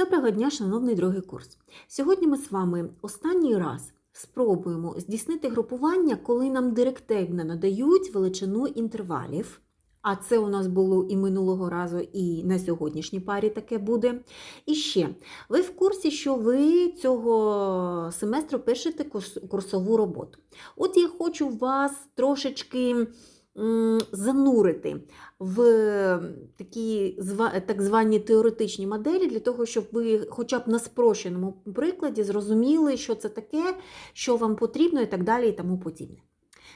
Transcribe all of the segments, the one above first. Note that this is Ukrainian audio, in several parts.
Доброго дня, шановний другий курс. Сьогодні ми з вами останній раз спробуємо здійснити групування, коли нам директивно надають величину інтервалів. А це у нас було і минулого разу, і на сьогоднішній парі таке буде. І ще, ви в курсі, що ви цього семестру пишете курсову роботу. От я хочу вас трошечки занурити в такі так звані теоретичні моделі, для того, щоб ви хоча б на спрощеному прикладі зрозуміли, що це таке, що вам потрібно і так далі, і тому подібне.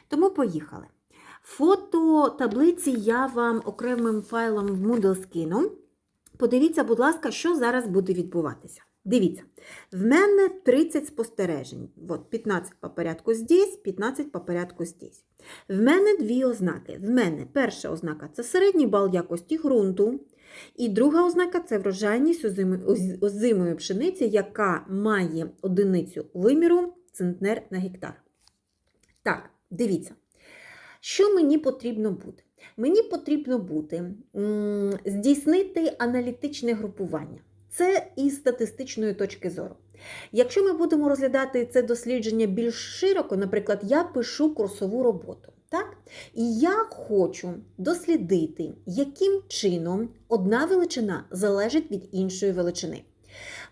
Тому поїхали. Фото таблиці я вам окремим файлом в Moodle скину. Подивіться, будь ласка, що зараз буде відбуватися. Дивіться, в мене 30 спостережень. От 15 по порядку здесь, 15 по порядку здесь. В мене дві ознаки. В мене перша ознака це середній бал якості ґрунту. І друга ознака це врожайність озимої пшениці, яка має одиницю виміру центнер на гектар. Так, дивіться. Що мені потрібно буде? Мені потрібно буде здійснити аналітичне групування. Це із статистичної точки зору. Якщо ми будемо розглядати це дослідження більш широко, наприклад, я пишу курсову роботу. Так? І я хочу дослідити, яким чином одна величина залежить від іншої величини.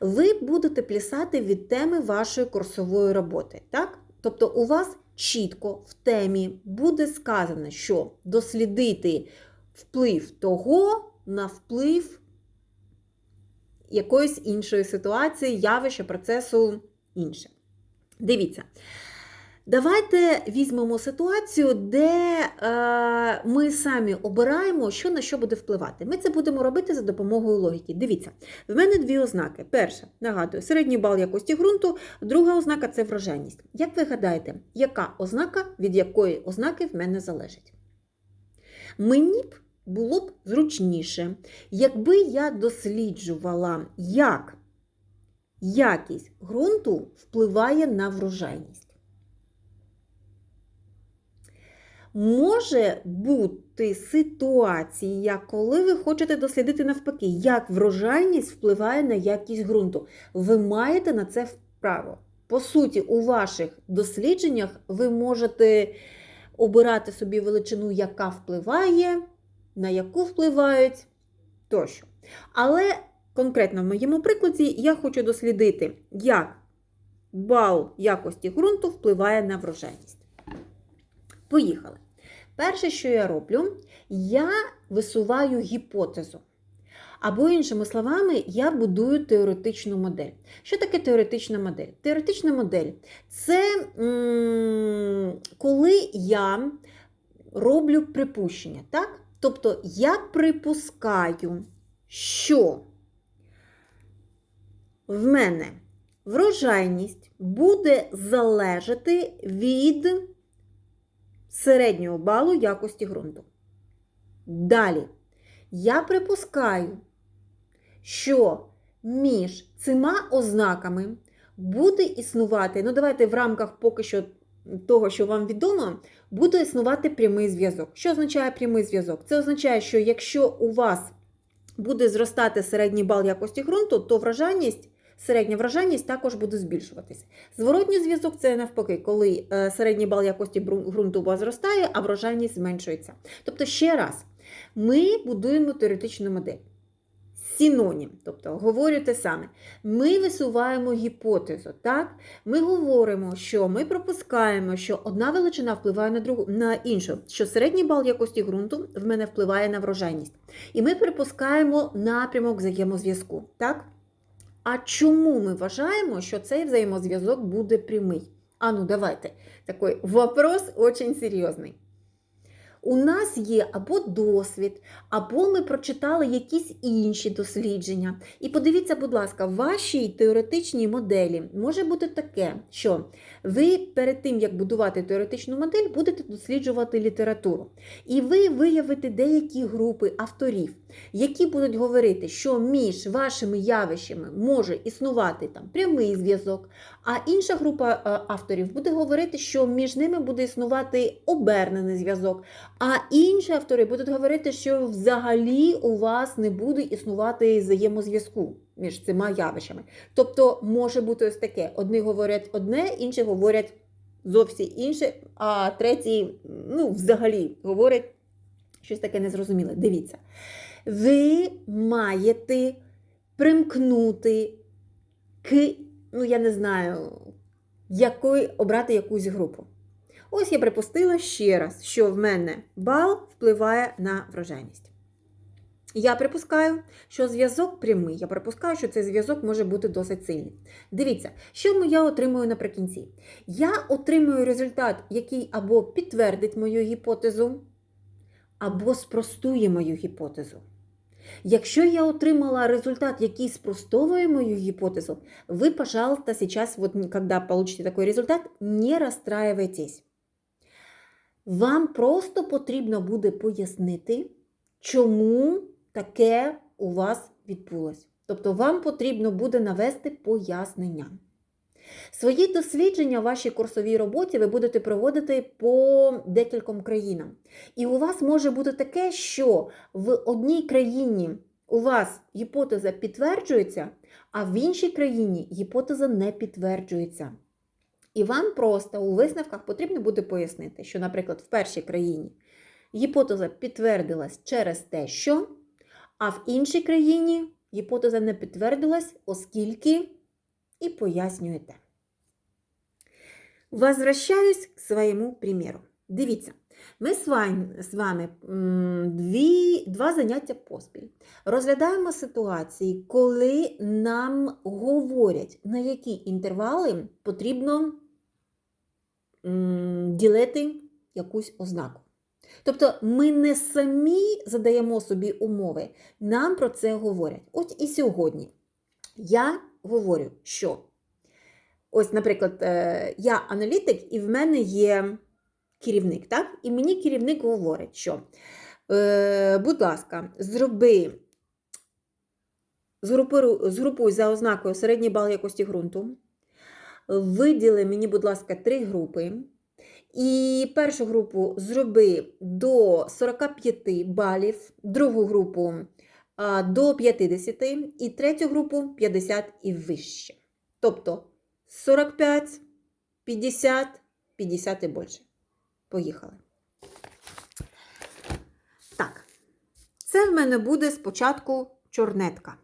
Ви будете плясати від теми вашої курсової роботи. Так? Тобто у вас чітко в темі буде сказано, що дослідити вплив того на вплив якоїсь іншої ситуації, явища, процесу інше. Дивіться. Давайте візьмемо ситуацію, де е, ми самі обираємо, що на що буде впливати. Ми це будемо робити за допомогою логіки. Дивіться, в мене дві ознаки. Перша, нагадую, середній бал якості ґрунту, друга ознака це врожайність. Як ви гадаєте, яка ознака від якої ознаки в мене залежить? Мені б було б зручніше, якби я досліджувала, як якість ґрунту впливає на врожайність. Може бути ситуація, коли ви хочете дослідити навпаки, як врожайність впливає на якість ґрунту. Ви маєте на це право. По суті, у ваших дослідженнях ви можете обирати собі величину, яка впливає, на яку впливають тощо. Але конкретно в моєму прикладі я хочу дослідити, як бал якості ґрунту впливає на врожайність. Поїхали. Перше, що я роблю, я висуваю гіпотезу. Або, іншими словами, я будую теоретичну модель. Що таке теоретична модель? Теоретична модель це м, коли я роблю припущення. так? Тобто я припускаю, що в мене врожайність буде залежати від середнього балу якості ґрунту. Далі, я припускаю, що між цими ознаками буде існувати, ну давайте в рамках поки що того, що вам відомо, буде існувати прямий зв'язок. Що означає прямий зв'язок? Це означає, що якщо у вас буде зростати середній бал якості ґрунту, то вражальність, середня вражальність також буде збільшуватися. Зворотній зв'язок це навпаки, коли е, середній бал якості ґрунту у вас зростає, а врожайність зменшується. Тобто, ще раз, ми будуємо теоретичну модель. Синонім, тобто говорю те саме. Ми висуваємо гіпотезу. Так? Ми говоримо, що ми пропускаємо, що одна величина впливає на другу на іншу, що середній бал якості ґрунту в мене впливає на врожайність. І ми припускаємо напрямок взаємозв'язку. Так? А чому ми вважаємо, що цей взаємозв'язок буде прямий? А ну давайте. Такий вопрос очень серйозний. У нас є або досвід, або ми прочитали якісь інші дослідження. І подивіться, будь ласка, в вашій теоретичній моделі може бути таке, що ви перед тим, як будувати теоретичну модель, будете досліджувати літературу. І ви виявите деякі групи авторів, які будуть говорити, що між вашими явищами може існувати там прямий зв'язок, а інша група е, авторів буде говорити, що між ними буде існувати обернений зв'язок. А інші автори будуть говорити, що взагалі у вас не буде існувати взаємозв'язку. між цими явищами. Тобто може бути ось таке: одні говорять одне, інші говорять зовсім інше, а треті, ну, взагалі, говорять щось таке незрозуміле. Дивіться, ви маєте примкнути к, ну, я не знаю, якої обрати якусь групу. Ось я припустила ще раз, що в мене бал впливає на врожайність. Я припускаю, що зв'язок прямий. Я припускаю, що цей зв'язок може бути досить сильний. Дивіться, що я отримую наприкінці. Я отримую результат, який або підтвердить мою гіпотезу, або спростує мою гіпотезу. Якщо я отримала результат, який спростовує мою гипотезу, вы, пожалуйста, сейчас, вот когда получите такой результат, не расстраивайтесь. Вам просто потрібно буде пояснити, чому таке у вас відбулось. Тобто вам потрібно буде навести пояснення. Свої дослідження в вашій курсовій роботі ви будете проводити по декільком країнам. І у вас може бути таке, що в одній країні у вас гіпотеза підтверджується, а в іншій країні гіпотеза не підтверджується. І вам просто у висновках потрібно буде пояснити, що, наприклад, в першій країні гіпотеза підтвердилась через те, що, а в іншій країні гіпотеза не підтвердилась, оскільки і пояснюєте. Возвращаюсь к своєму примеру. Дивіться, ми з вами, з вами дві, два заняття поспіль. Розглядаємо ситуації, коли нам говорять, на які інтервали потрібно ділити якусь ознаку. Тобто ми не самі задаємо собі умови, нам про це говорять. От і сьогодні я говорю, що ось, наприклад, е, я аналітик, і в мене є керівник, так? І мені керівник говорить, що, е, будь ласка, зроби, згрупуй за ознакою середній бал якості ґрунту, виділи мені, будь ласка, три групи. І першу групу зроби до 45 балів, другу групу до 50 і третю групу 50 і вище. Тобто 45, 50, 50 і більше. Поїхали. Так, це в мене буде спочатку чорнетка.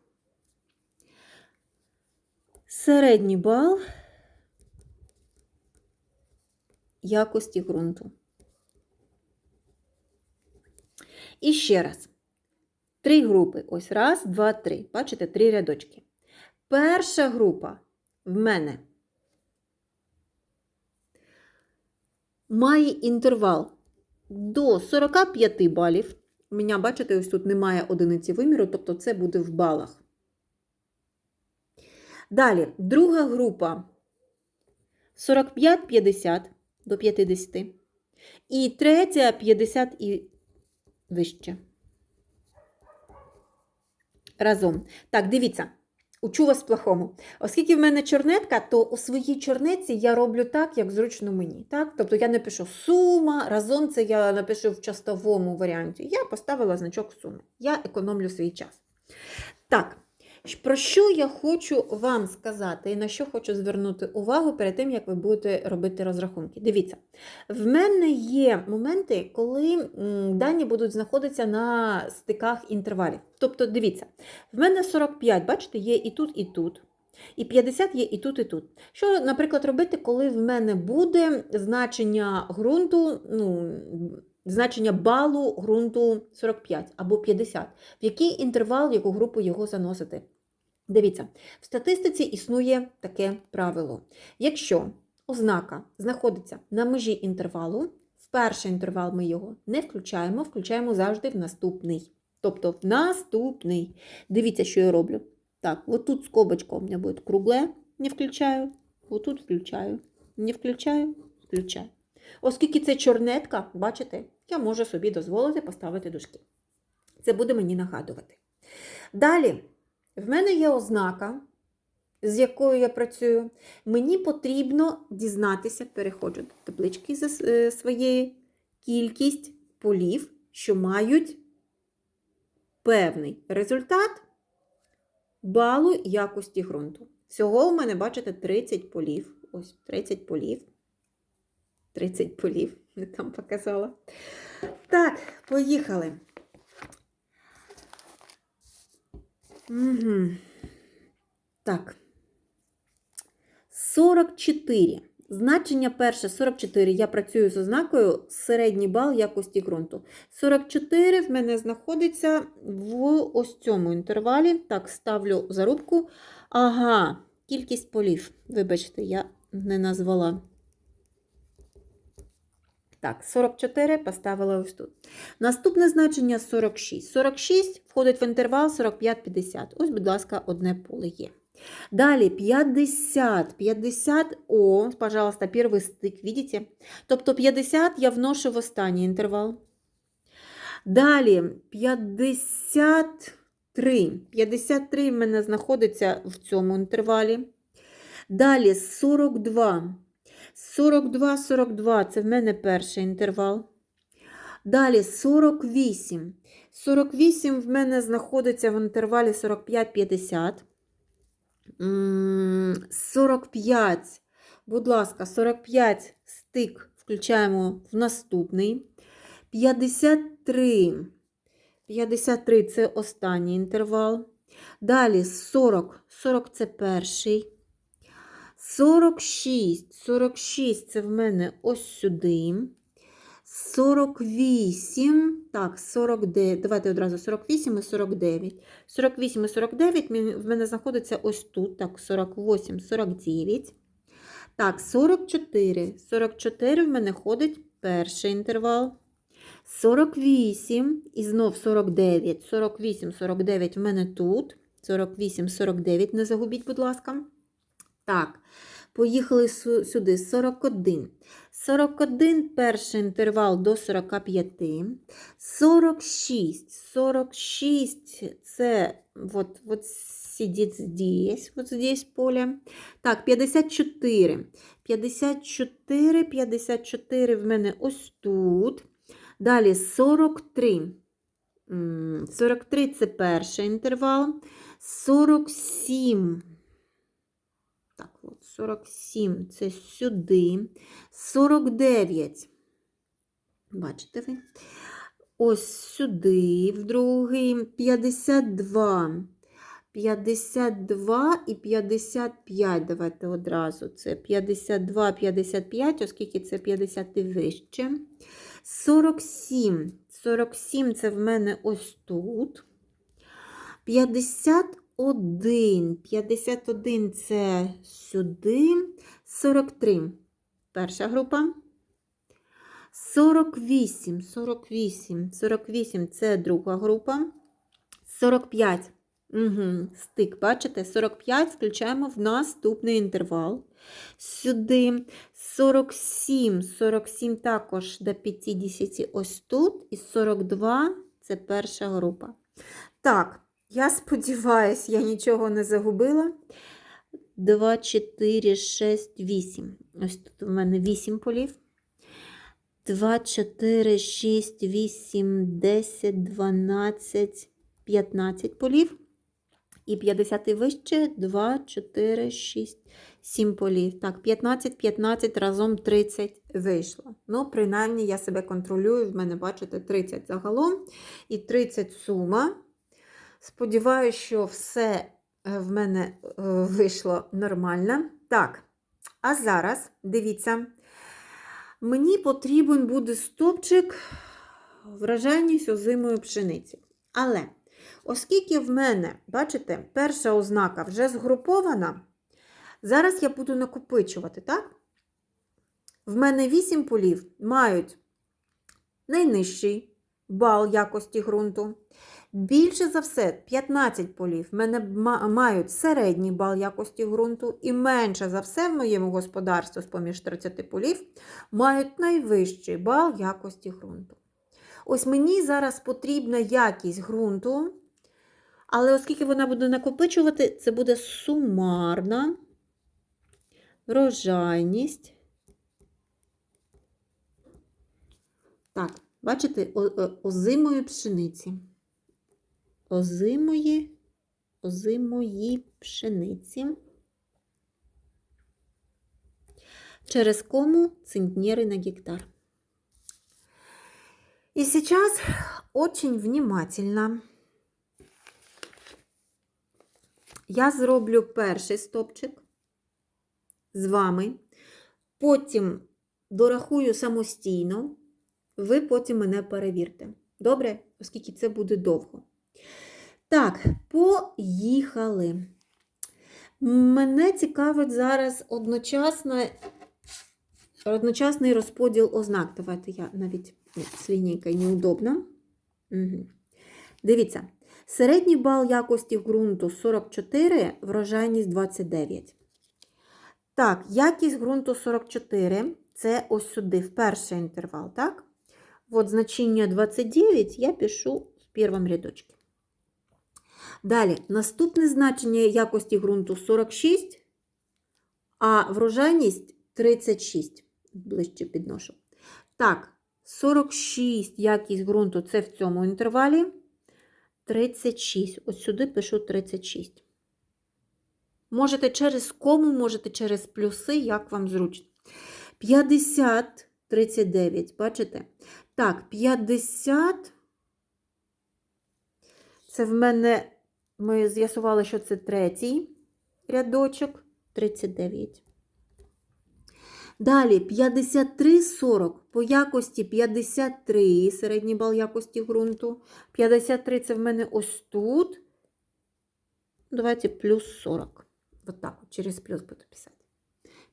Середній бал якості ґрунту. І ще раз. Три групи. Ось раз, два, три. Бачите, три рядочки. Перша група в мене має інтервал до 45 балів. У мене, бачите, ось тут немає одиниці виміру, тобто це буде в балах. Далі, друга група 45-50 до 50. І третя 50 і вище. Разом. Так, дивіться. Учу вас плохому. Оскільки в мене чорнетка, то у своїй чорнетці я роблю так, як зручно мені. Так? Тобто я не пишу сума, разом це я напишу в частовому варіанті. Я поставила значок суми. Я економлю свій час. Так, про що я хочу вам сказати і на що хочу звернути увагу перед тим, як ви будете робити розрахунки. Дивіться, в мене є моменти, коли дані будуть знаходитися на стиках інтервалів. Тобто, дивіться, в мене 45, бачите, є і тут, і тут. І 50 є і тут, і тут. Що, наприклад, робити, коли в мене буде значення ґрунту, ну, значення балу ґрунту 45 або 50, в який інтервал, в яку групу його заносити? Дивіться, в статистиці існує таке правило. Якщо ознака знаходиться на межі інтервалу, в перший інтервал ми його не включаємо, включаємо завжди в наступний. Тобто в наступний. Дивіться, що я роблю. Так, от тут скобочка у мене буде кругле, не включаю, отут включаю, не включаю, включаю. Оскільки це чорнетка, бачите, я можу собі дозволити поставити дужки. Це буде мені нагадувати. Далі. В мене є ознака, з якою я працюю. Мені потрібно дізнатися, переходжу до таблички за е, своєї кількість полів, що мають певний результат балу якості ґрунту. Всього в мене, бачите, 30 полів. Ось 30 полів. 30 полів, не там показала. Так, поїхали. Угу. Так. 44. Значення перше 44. Я працюю з ознакою середній бал якості ґрунту. 44 в мене знаходиться в ось цьому інтервалі. Так, ставлю зарубку. Ага, кількість полів. Вибачте, я не назвала. Так, 44 поставила ось тут. Наступне значення 46. 46 входить в інтервал 45-50. Ось, будь ласка, одне поле є. Далі 50. 50, о, пожалуйста, перший стик, видите? Тобто 50 я вношу в останній інтервал. Далі 53. 53 в мене знаходиться в цьому інтервалі. Далі 42. 42, 42 це в мене перший інтервал. Далі 48. 48 в мене знаходиться в інтервалі 45-50. 45. Будь ласка, 45 стик включаємо в наступний. 53. 53 це останній інтервал. Далі 40. 40 це перший. 46. 46 це в мене ось сюди. 48. Так, 49. Давайте одразу 48 і 49. 48 і 49 в мене знаходиться ось тут. Так, 48, 49. Так, 44. 44 в мене ходить перший інтервал. 48 і знов 49. 48, 49 в мене тут. 48, 49. Не загубіть, будь ласка. Так, поїхали сюди. 41. 41 перший інтервал до 45. 46. 46 це вот, вот сидить здесь, вот здесь поле. Так, 54. 54, 54 в мене ось тут. Далі 43. 43 це перший інтервал. 47. Так, от 47 це сюди. 49. Бачите ви? Ось сюди, в другий. 52. 52 і 55. Давайте одразу. Це 52, 55, оскільки це 50 і вище. 47. 47 це в мене ось тут. 51. 51 це сюди. 43. Перша група. 48. 48. 48 це друга група. 45. Угу. Стик, бачите? 45 включаємо в наступний інтервал. Сюди 47. 47 також до 50 ось тут. І 42 це перша група. Так, я сподіваюся, я нічого не загубила. 2, 4, 6, 8. Ось тут у мене 8 полів. 2, 4, 6, 8, 10, 12, 15 полів. І 50 і вище 2, 4, 6, 7 полів. Так, 15, 15 разом 30 вийшло. Ну, принаймні, я себе контролюю. В мене, бачите, 30 загалом і 30 сума. Сподіваюся, що все е, в мене е, вийшло нормально. Так, а зараз дивіться, мені потрібен буде стопчик вражайність озимої пшениці. Але, оскільки в мене, бачите, перша ознака вже згрупована, зараз я буду накопичувати, так? В мене 8 полів мають найнижчий бал якості ґрунту. Більше за все, 15 полів в мене мають середній бал якості ґрунту, і менше за все в моєму господарстві, з-поміж 30 полів, мають найвищий бал якості ґрунту. Ось мені зараз потрібна якість ґрунту, але оскільки вона буде накопичувати, це буде сумарна врожайність. Так, бачите, озимої пшениці. Озимої озимої пшениці. Через кому центнеры на гектар. И сейчас очень внимательно я зроблю перший стопчик з вами, потім дорахую самостійно, ви потім мене перевірте. Добре? Оскільки це буде довго. Так, поїхали. Мене цікавить зараз одночасно, одночасний розподіл ознак. Давайте я навіть лінійкою неудобно. Угу. Дивіться, середній бал якості ґрунту 44, врожайність 29. Так, якість ґрунту 44 це ось сюди, в перший інтервал, так? От значення 29 я пишу в першому рядочку. Далі, наступне значення якості ґрунту 46, а врожайність 36. Ближче підношу. Так, 46 якість ґрунту це в цьому інтервалі. 36. Ось сюди пишу 36. Можете через кому, можете через плюси, як вам зручно. 50, 39, бачите? Так, 50. Це в мене, ми з'ясували, що це третій рядочок, 39. Далі 53,40 по якості 53, середній бал якості ґрунту. 53 це в мене ось тут. Давайте плюс 40. От так, через плюс буду писати.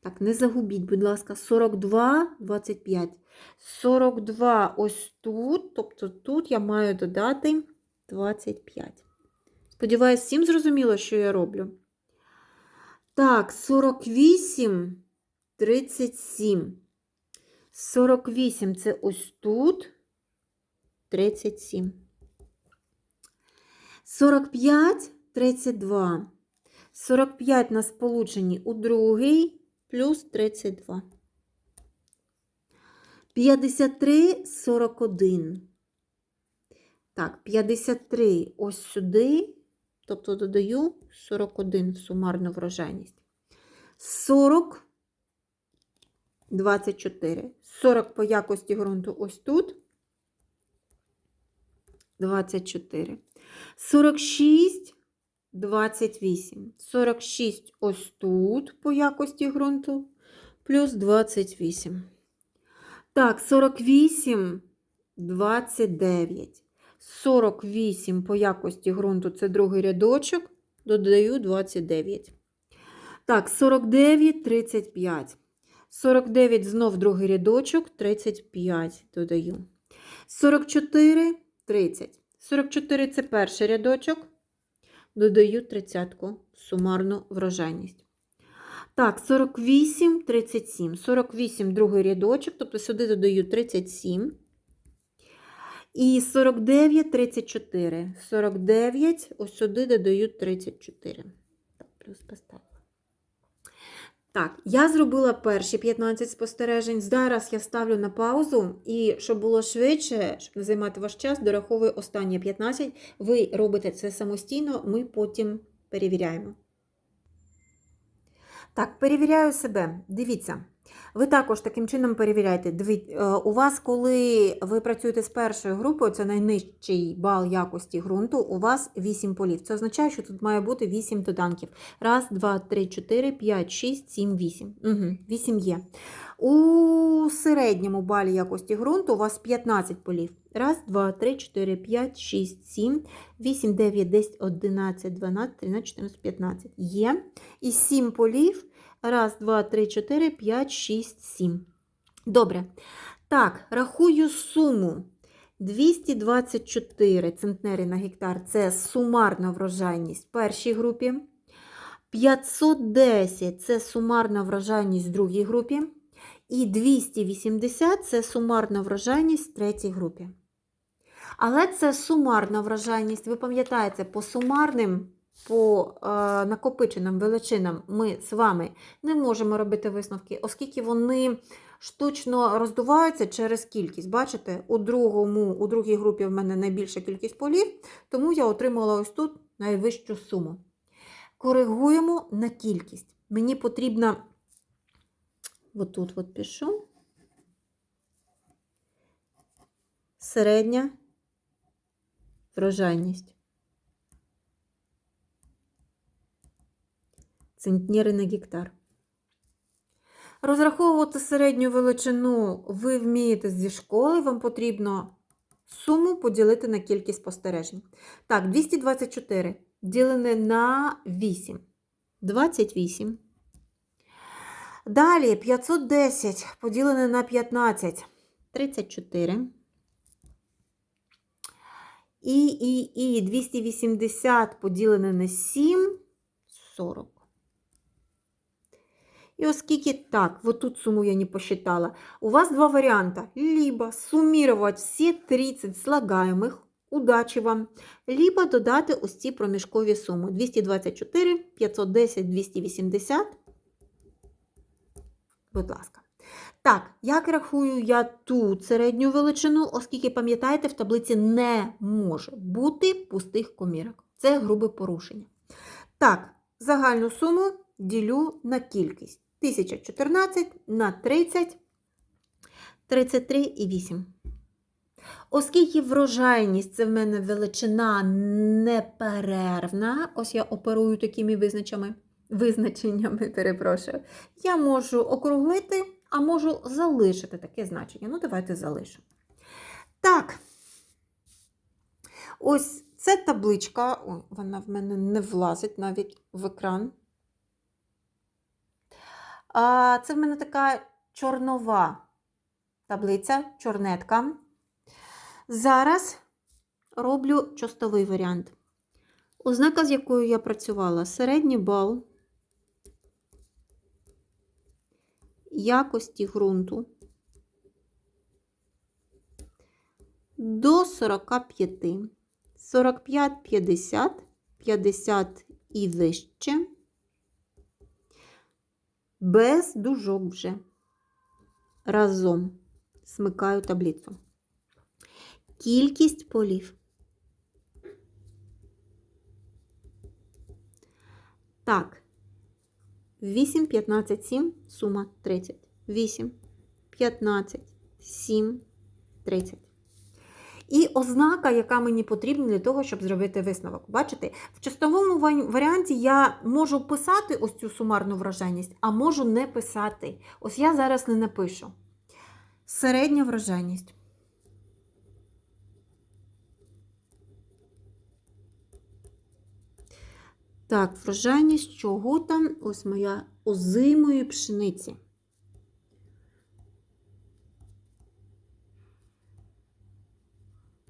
Так, не загубіть, будь ласка, 42, 25. 42 ось тут, тобто тут я маю додати 25. Сподіваюсь, всім зрозуміло, що я роблю. Так, 48. 37. 48 це ось тут. 37. 45, 32. 45 на сполученні у другий плюс 32. 53, 41. Так, 53 ось сюди, тобто додаю 41 в сумарну врожайність. 40 24. 40 по якості ґрунту ось тут. 24. 46, 28. 46 ось тут по якості ґрунту. Плюс 28. Так, 48, 29. 48 по якості ґрунту це другий рядочок. Додаю 29. Так, 49, 35. 49 знов другий рядочок, 35 додаю. 44, 30. 44 це перший рядочок, додаю 30 сумарну врожайність. Так, 48, 37. 48 другий рядочок, тобто сюди додаю 37. І 49, 34. 49, ось сюди додаю 34. Так, плюс поставлю. Так, я зробила перші 15 спостережень. Зараз я ставлю на паузу, і щоб було швидше, щоб не займати ваш час, дораховую останні 15. Ви робите це самостійно, ми потім перевіряємо. Так, перевіряю себе. Дивіться. Ви також таким чином перевіряєте. Е, У вас, коли ви працюєте з першою групою, це найнижчий бал якості ґрунту, у вас 8 полів. Це означає, що тут має бути 8 доданків. Раз, два, три, чотири, п'ять, шість, сім, вісім. Угу, 8 є. У середньому балі якості ґрунту у вас 15 полів. Раз, два, три, чотири, п'ять, шість, сім, вісім, дев'ять, десять, одинадцять, дванадцять, тринадцять, чотирнадцять, п'ятнадцять. Є. І 7 полів. Раз, два, три, чотири, п'ять, шість, сім. Добре. Так, рахую суму. 224 центнери на гектар це сумарна врожайність в першій групі. 510 це сумарна врожайність в другій групі. І 280 це сумарна врожайність в третій групі. Але це сумарна врожайність. Ви пам'ятаєте, по сумарним по е, накопиченим величинам ми з вами не можемо робити висновки, оскільки вони штучно роздуваються через кількість. Бачите, у другому, у другій групі в мене найбільша кількість полів, тому я отримала ось тут найвищу суму. Коригуємо на кількість. Мені потрібна, отут от пишу, середня врожайність. Центнери на гектар. Розраховувати середню величину ви вмієте зі школи, вам потрібно суму поділити на кількість спостережень. Так, 224 ділене на 8. 28. Далі 510 поділене на 15. 34. І, і, і 280 поділене на 7. 40. И оскільки так, вот тут сумму я не посчитала, у вас два варианта. Либо суммировать все 30 слагаемых, удачі вам, либо додати ось ці проміжкові суми. 224, 510, 280. Будь ласка. Так, як рахую я тут середню величину, оскільки, пам'ятаєте, в таблиці не може бути пустих комірок. Це грубе порушення. Так, загальну суму ділю на кількість. 1014 на 30, 33 і 8. Оскільки врожайність це в мене величина неперервна, ось я оперую такими визначами, визначеннями, перепрошую, я можу округлити, а можу залишити таке значення. Ну, давайте залишимо. Так, ось це табличка, О, вона в мене не влазить навіть в екран. А, Це в мене така чорнова таблиця, чорнетка. Зараз роблю чостовий варіант. Ознака, з якою я працювала, середній бал якості ґрунту до 45, 45, 50, 50 і вище без дужок вже. Разом смикаю таблицю. Кількість полів. Так. 8, 15, 7, сума 30. 8, 15, 7, 30. І ознака, яка мені потрібна для того, щоб зробити висновок. Бачите, в частовому варіанті я можу писати ось цю сумарну вражайність, а можу не писати. Ось я зараз не напишу. Середня вражайність. Так, вражайність чого там? Ось моя озимої пшениці.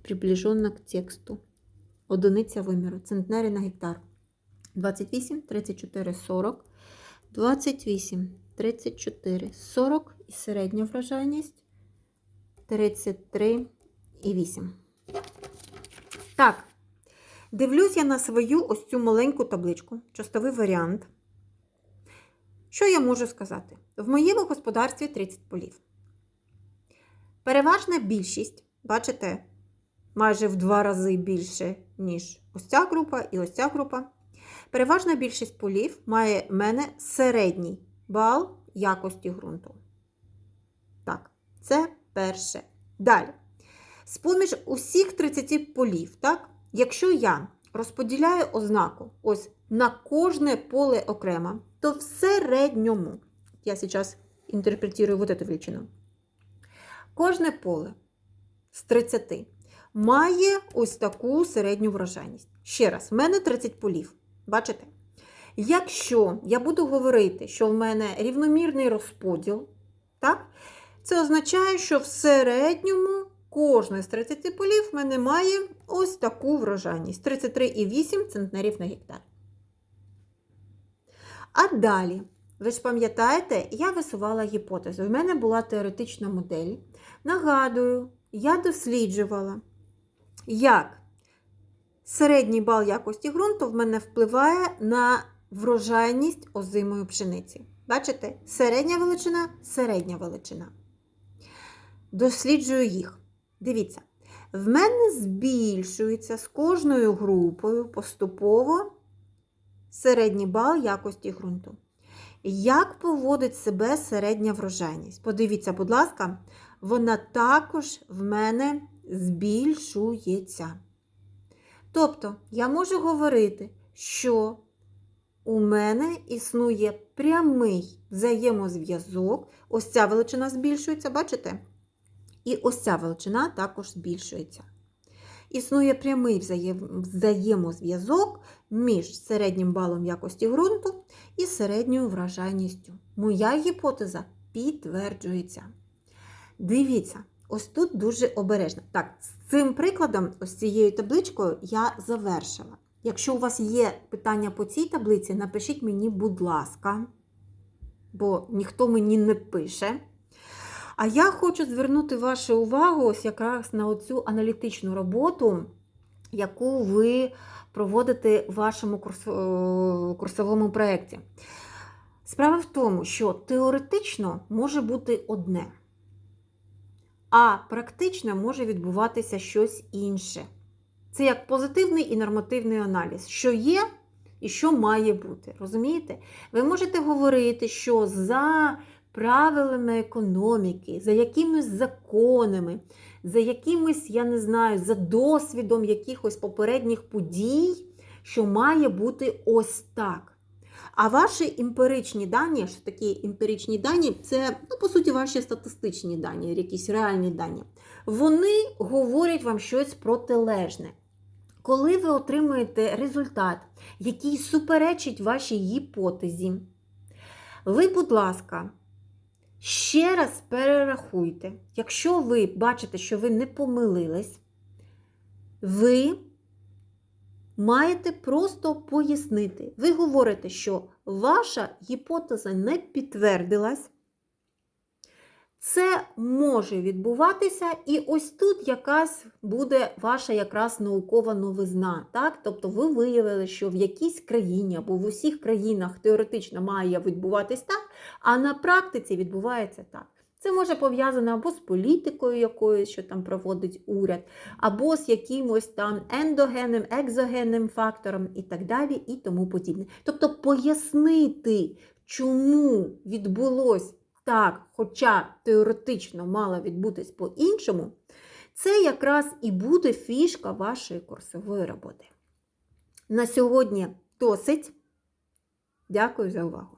Приближенно к тексту. Одиниця виміру. Центнери на гектар. 28, 34, 40. 28, 34, 40 і середня врожайність 33 і 8. Так, дивлюсь я на свою ось цю маленьку табличку, частовий варіант. Що я можу сказати? В моєму господарстві 30 полів. Переважна більшість, бачите, майже в два рази більше, ніж ось ця група і ось ця група. Переважна більшість полів має в мене середній бал якості ґрунту. Так, це перше. Далі. З-поміж усіх 30 полів, так, якщо я розподіляю ознаку ось на кожне поле окремо, то в середньому, я зараз інтерпретую вот эту величину, кожне поле з 30 має ось таку середню врожайність. Ще раз, в мене 30 полів. Бачите? Якщо я буду говорити, що в мене рівномірний розподіл, так, це означає, що в середньому кожне з 30 полів в мене має ось таку врожайність 33,8 центнерів на гектар. А далі, ви ж пам'ятаєте, я висувала гіпотезу. В мене була теоретична модель. Нагадую, я досліджувала як середній бал якості ґрунту в мене впливає на врожайність озимої пшениці. Бачите? Середня величина, середня величина. Досліджую їх. Дивіться, в мене збільшується з кожною групою поступово середній бал якості ґрунту. Як поводить себе середня врожайність? Подивіться, будь ласка, вона також в мене збільшується. Тобто, я можу говорити, що у мене існує прямий взаємозв'язок. Ось ця величина збільшується, бачите? І ось ця величина також збільшується. Існує прямий взаємозв'язок між середнім балом якості ґрунту і середньою вражайністю. Моя гіпотеза підтверджується. Дивіться, ось тут дуже обережно. Так, з цим прикладом, ось цією табличкою, я завершила. Якщо у вас є питання по цій таблиці, напишіть мені, будь ласка, бо ніхто мені не пише. А я хочу звернути вашу увагу ось якраз на оцю аналітичну роботу, яку ви проводите в вашому е, курсовому проєкті. Справа в тому, що теоретично може бути одне, а практично може відбуватися щось інше. Це як позитивний і нормативний аналіз, що є і що має бути. Розумієте? Ви можете говорити, що за правилами економіки, за якимись законами, за якимось, я не знаю, за досвідом якихось попередніх подій, що має бути ось так. А ваші емпіричні дані, що такі емпіричні дані, це, ну, по суті, ваші статистичні дані, якісь реальні дані, вони говорять вам щось протилежне. Коли ви отримуєте результат, який суперечить вашій гіпотезі, ви, будь ласка, ще раз перерахуйте. Якщо ви бачите, що ви не помилились, ви маєте просто пояснити. Ви говорите, що ваша гіпотеза не підтвердилась. Це може відбуватися, і ось тут якась буде ваша якраз наукова новизна. Так? Тобто ви виявили, що в якійсь країні або в усіх країнах теоретично має відбуватись так, а на практиці відбувається так. Це може пов'язано або з політикою якоюсь, що там проводить уряд, або з якимось там ендогенним, екзогенним фактором і так далі, і тому подібне. Тобто пояснити, чому відбулось так, хоча теоретично мало відбутись по-іншому, це якраз і буде фішка вашої курсової роботи. На сьогодні досить. Дякую за увагу.